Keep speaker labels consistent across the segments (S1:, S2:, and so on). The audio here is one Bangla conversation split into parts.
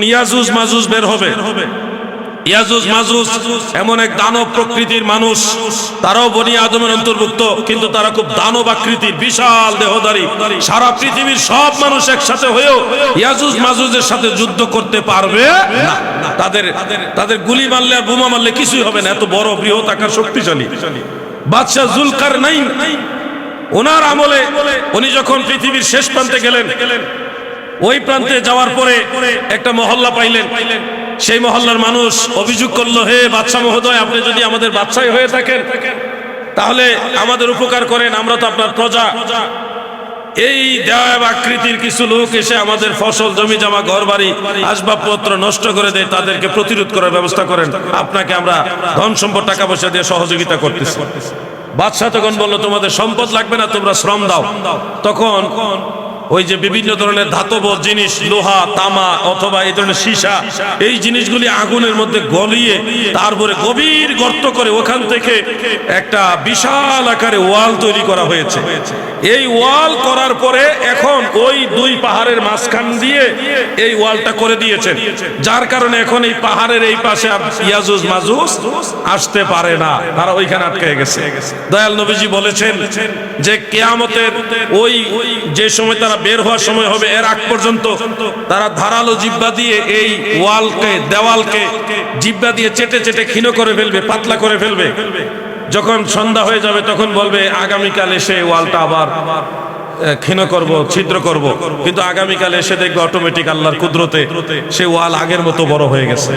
S1: ইয়াজুজ মাজুজ বের হবে। ইয়াজুজ মাজুজ এমন এক দানব প্রকৃতির মানুষ। তারাও বনি আদমের অন্তর্ভুক্ত, কিন্তু তারা খুব দানব আকৃতির, বিশাল দেহধারী সারা পৃথিবীর সব মানুষ একসাথে হয়েও ইয়াজুজ মাজুজের সাথে যুদ্ধ করতে পারবে না। তাদের তাদের গুলি মারলে আর বোমা মারলে কিছুই হবে না। এত বড় বৃহৎ আকার শক্তিশালী। বাদশাহ জুলকার নাই ওনার আমলে উনি যখন পৃথিবীর শেষ প্রান্তে গেলেন ওই প্রান্তে যাওয়ার পরে একটা মহল্লা পাইলেন। সেই মহল্লার মানুষ অভিযোগ করল, হে বাদশাহ মহোদয়, আপনি যদি আমাদের বাদশাহ হয়ে থাকেন, তাহলে আমাদের উপকার করেন, আমরা তো আপনার প্রজা। এই দেওয়াব আকৃতির কিছু লোক এসে আমাদের ফসল জমি জমা ঘর বাড়ি আসবাবপত্র নষ্ট করে দেয় তাদেরকে প্রতিরোধ করার ব্যবস্থা করেন। আপনাকে আমরা ধন সম্পদ, টাকা পয়সা দিয়ে সহযোগিতা করতেছি। বাদশাহ তখন বলল, তোমাদের সম্পদ লাগবে না, তোমরা শ্রম দাও। তখন ওই যে বিভিন্ন ধরনের ধাতব জিনিস, লোহা, তামা অথবা এই ধরনের সীসা, এই জিনিসগুলি আগুনের মধ্যে গলিয়ে তারপরে গভীর গর্ত করে ওখান থেকে একটা বিশাল আকারে ওয়াল তৈরি করা হয়েছে। এই ওয়াল করার পরে এখন ওই দুই পাহাড়ের মাঝখান দিয়ে এই ওয়ালটা করে দিয়েছেন। যার কারণে এখন এই পাহাড়ের এই পাশে ইয়াজুজ মাজুজ আসতে পারে না। তারা ওইখানে আটকে গেছে। দয়াল নবীজি বলেছেন যে কেয়ামতের ওই যে সময় তারা বের হওয়ার সময় হবে। এর আগ পর্যন্ত তারা ধারালো জিব্বা দিয়ে এই ওয়ালকে, দেওয়ালকে জিব্বা দিয়ে চেটে চেটে ক্ষীণ করে ফেলবে, পাতলা করে ফেলবে। যখন সন্ধ্যা হয়ে যাবে, তখন বলবে, আগামীকাল এসে ওয়ালটা আবার ক্ষীণ করব, ছিদ্র করব। কিন্তু আগামীকাল এসে দেখবে অটোমেটিক আল্লাহর কুদরতে সে ওয়াল আগের মতো বড় হয়ে গেছে।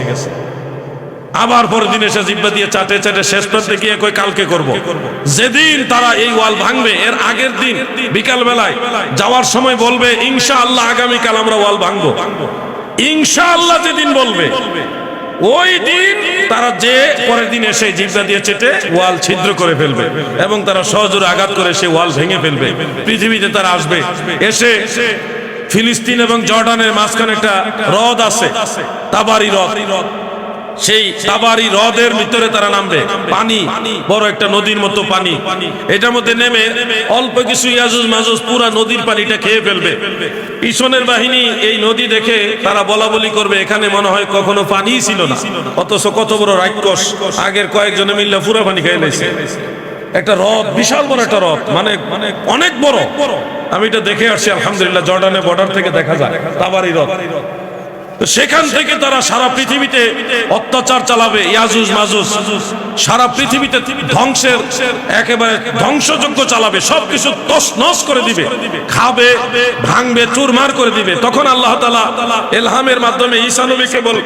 S1: আবার পরের দিন এসে জিব্বা দিয়ে চাটে চাটে শেষ প্রান্তে গিয়ে কই কালকে করব। যেদিন তারা এই ওয়াল ভাঙবে, এর আগের দিন বিকাল বেলায় যাওয়ার সময় বলবে ইনশা আল্লাহ আগামীকাল আমরা ওয়াল ভাঙবো। ইনশা আল্লাহ যেদিন বলবে, ওই দিন তারা যে পরের দিন এসে জিব্বা দিয়ে চেটে ওয়াল ছিদ্র করে ফেলবে এবং তারা সহজরে আঘাত করে সে ওয়াল ভেঙে ফেলবে। পৃথিবীতে তারা আসবে, এসে ফিলিস্তিন এবং জর্ডানের মাঝখানে একটা হ্রদ আছে, তাবারি হ্রদ। সেই তাবারি হ্রদের ভিতরে তারা নামবে। পানি, বড় একটা নদীর মতো পানি। এটার মধ্যে নেমে অল্প কিছু ইয়াজুজ মাজুজ পুরা নদীর পানিটা খেয়ে ফেলবে। পিছনের বাহিনী এই নদী দেখে তারা বলা বলি করবে, এখানে মনে হয় কখনো পানিই ছিল না। অথচ কত বড় রাক্ষস, আগের কয়েকজনে মিললে পুরা পানি খেয়ে নিয়েছে। একটা হ্রদ, বিশাল বড় একটা হ্রদ মানে মানে অনেক বড়। আমি এটা দেখে আসছি, আলহামদুলিল্লাহ, জর্ডানের বর্ডার থেকে দেখা যায়, তাবারি হ্রদ। সেখান থেকে তারা সারা পৃথিবীতে অত্যাচার চালাবে, ইয়াজুজ, মাজুজ। সারা পৃথিবীতে ধ্বংসের একেবারে ধ্বংসযজ্ঞ চালাবে, সবকিছু তস নস করে দিবে। খাবে, ভাঙবে, চুরমার করে দিবে। তখন আল্লাহ তালা এলহামের মাধ্যমে ঈসা নবীকে বল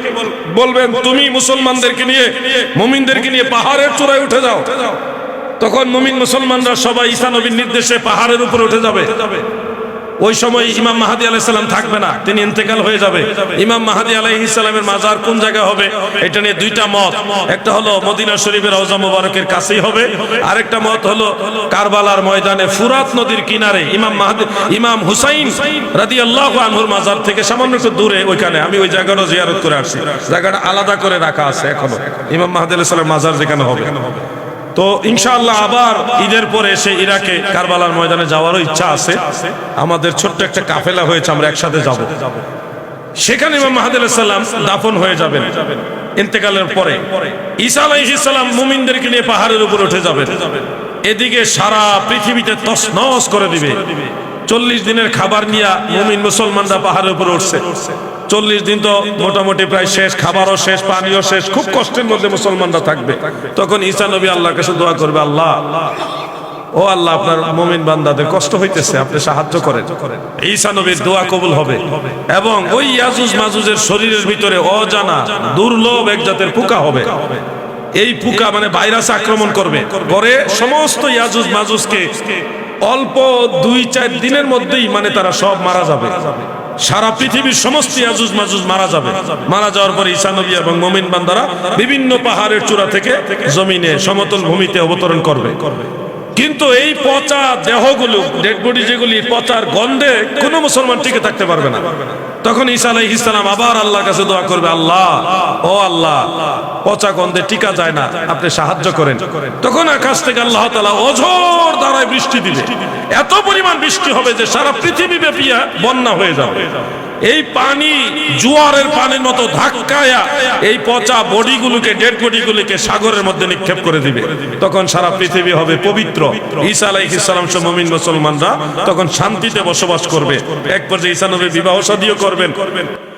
S1: বলবেন, তুমি মুসলমানদেরকে নিয়ে, মুমিনদেরকে নিয়ে পাহাড়ের চূড়ায় উঠে যাও। তখন মুমিন মুসলমানরা সবাই ঈসা নবীর নির্দেশে পাহাড়ের উপর উঠে যাবে। ওই সময় ইমাম মাহাদি আলাইসাল্লাম থাকবে না, তিনি ইন্তেকাল হয়ে যাবে। ইমাম মাহাদি আলাইহিসাল্লামের মাজার কোন জায়গায় হবে? এটা নিয়ে দুইটা মত। একটা হলো মদিনা শরীফের রওজা মুবারকের কাছেই হবে। আরেকটা মত হলো কারবালার ময়দানে ফুরাত নদীর কিনারে ইমাম মাহাদি ইমাম হুসাইন রাদিয়াল্লাহু আনহুর মাজার থেকে সামান্য একটু দূরে ওইখানে। আমি ওই জায়গাটা জিয়ারত করে আসছি। জায়গাটা আলাদা করে রাখা আছে এখনও। ইমাম মাহাদি আলাইহিসসালামের মাজার যেখানে হবে। তো ইনশাল্লাহ আবার ঈদের পরে এসে ইরাকে কারবালার ময়দানে যাওয়ারও ইচ্ছা আছে। আমাদের ছোট্ট একটা কাফেলা হয়েছে, আমরা একসাথে যাব। সেখানে ইমাম মাহাদুল সাল্লাম দাফন হয়ে যাবেন। ইন্তেকালের পরে ঈসা আলাইহিস সালাম মুমিনদেরকে নিয়ে পাহাড়ের উপর উঠে যাবেন। এদিকে সারা পৃথিবীতে তছনছ করে দিবে। চল্লিশ দিনের খাবার নিয়ে মুমিন মুসলমানরা পাহাড়ের উপর উঠছে। চল্লিশ দিন তো মোটামুটি প্রায় শেষ, খাবারও শেষ, পানিও শেষ, খুব কষ্টের মধ্যে মুসলমানরা থাকবে। তখন ঈসা নবী আল্লাহর কাছে দোয়া করবে, আল্লাহ, ও আল্লাহ, আপনার মুমিন বান্দাদের কষ্ট হইতেছে, আপনি সাহায্য করেন। ঈসা নবীর দোয়া কবুল হবে। এবং ওই ইয়াজুজ মাজুজের শরীরের ভিতরে অজানা, দুর্লভ এক জাতের পোকা হবে। এই পোকা মানে ভাইরাস আক্রমণ করবে। করে সমস্ত ইয়াজুজ মাজুজকে অল্প দুই চার দিনের মধ্যেই মানে তারা সব মারা যাবে। সারা পৃথিবীর সমস্ত আজুজ মাজুজ মারা যাবে। মারা যাওয়ার পরে ঈশা নবী এবং মমিন বান্দারা বিভিন্ন পাহাড়ের চূড়া থেকে জমিনে সমতল ভূমিতে অবতরণ করবে। কিন্তু এই পচা দেহগুলো, ডেড বডি যেগুলি পচার গন্ধে কোনো মুসলমান টিকে থাকতে পারবে না। তখন ঈসা আলাইহিস ইসলাম আবার আল্লাহর কাছে দোয়া করবে, আল্লাহ, ও আল্লাহ, পচা গন্ধে টিকা যায় না, আপনি সাহায্য করেন। তখন আকাশ থেকে আল্লাহ তাআলা অঝোর দ্বারায় বৃষ্টি দিবে। এত পরিমাণ বৃষ্টি হবে যে সারা পৃথিবী ব্যাপী বন্যা হয়ে যাবে। এই পানি জোয়ারের পানির মতো ধাক্কায়া এই পচা বডিগুলোকে ডেড বডিগুলোকে সাগরের মধ্যে নিক্ষেপ করে দিবে। তখন সারা পৃথিবী হবে পবিত্র। ঈসা আলাইহিস সালাম সহ মুমিন মুসলমানরা তখন শান্তিতে বসবাস করবে। এক পর্যায়ে ঈসা নবী বিবাহ করবেন করবেন।